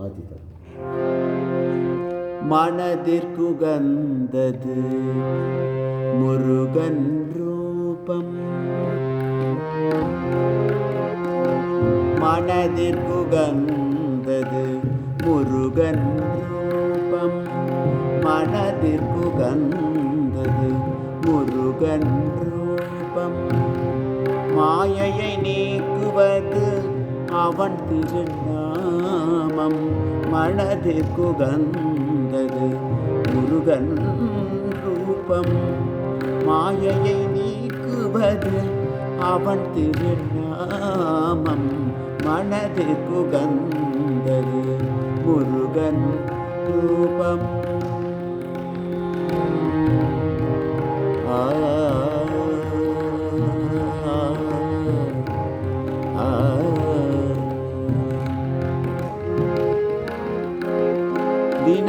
ஆதிதம் மனதிற்குகந்தது முருகன் ரூபம். மனதிற்குகந்தது முருகன் ரூபம். மனதிற்குகந்தது முருகன் ரூபம். மாயையை நீக்குவது அவன் திருநாமம் மனதிற்குகந்தது முருகன் ரூபம். மாயையை நீக்குவது அவன் திருநாமம் மனதிற்குகந்தது முருகன் ரூபம்.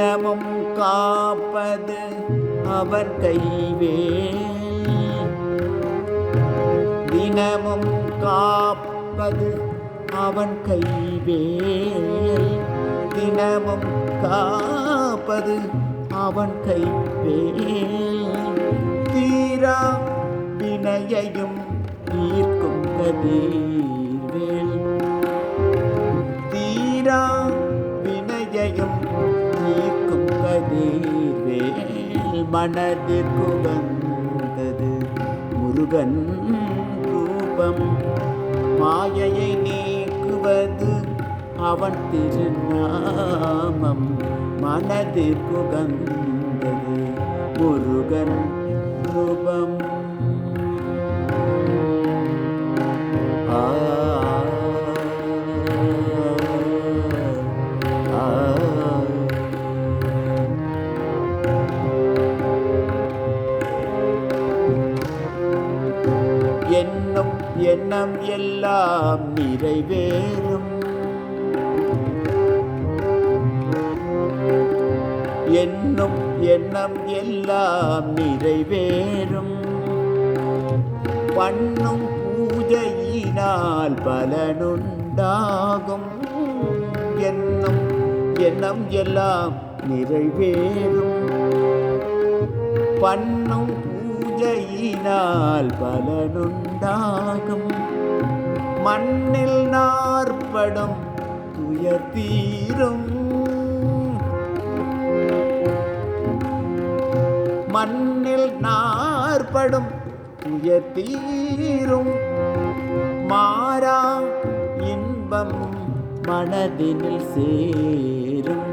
தினமும் காப்பது அவர் கைவேல். தினமும் காப்பது அவன் கைவேல். தினமும் காப்பது அவன் கைவேல். தீரா வினையையும் தீர்க்கும் கதீர்வேல் மனதிற்கு வந்தது முருகன் ரூபம் மாயையை நீக்குவது அவன் திருநாமம். மனதிற்கு வந்தது முருகன் ரூபம் எண்ணம் எல்லாம் நிறைவேறும். என்னும் எண்ணம் எல்லாம் நிறைவேறும். பண்ணும் பூஜையினால் பலனுண்டாகும். என்னும் எண்ணம் எல்லாம் நிறைவேறும். பண்ணும் பூஜையினால் பலனுண்டாகும். மண்ணில் நாற்படும் துயர் தீரும். மண்ணில் நாற்படும் துயர் தீரும். மாறா இன்பம் மனதினில் சேரும்.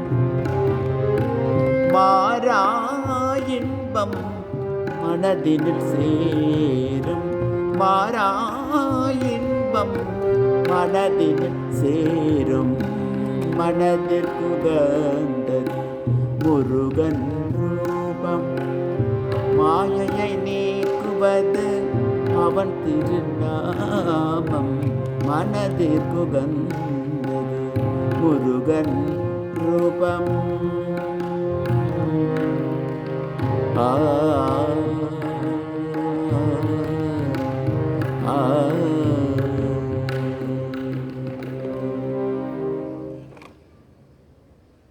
மாறா இன்பம் மனதினில் சேரும் மாறா இன்பம் மனதினில் சேரும் மனதில் மனதிற்குகந்தது முருகன் ரூபம். மாயையை நீக்குவது அவன் திருநாமம். மனதிற்குகந்தது முருகன் ரூபம். ஆ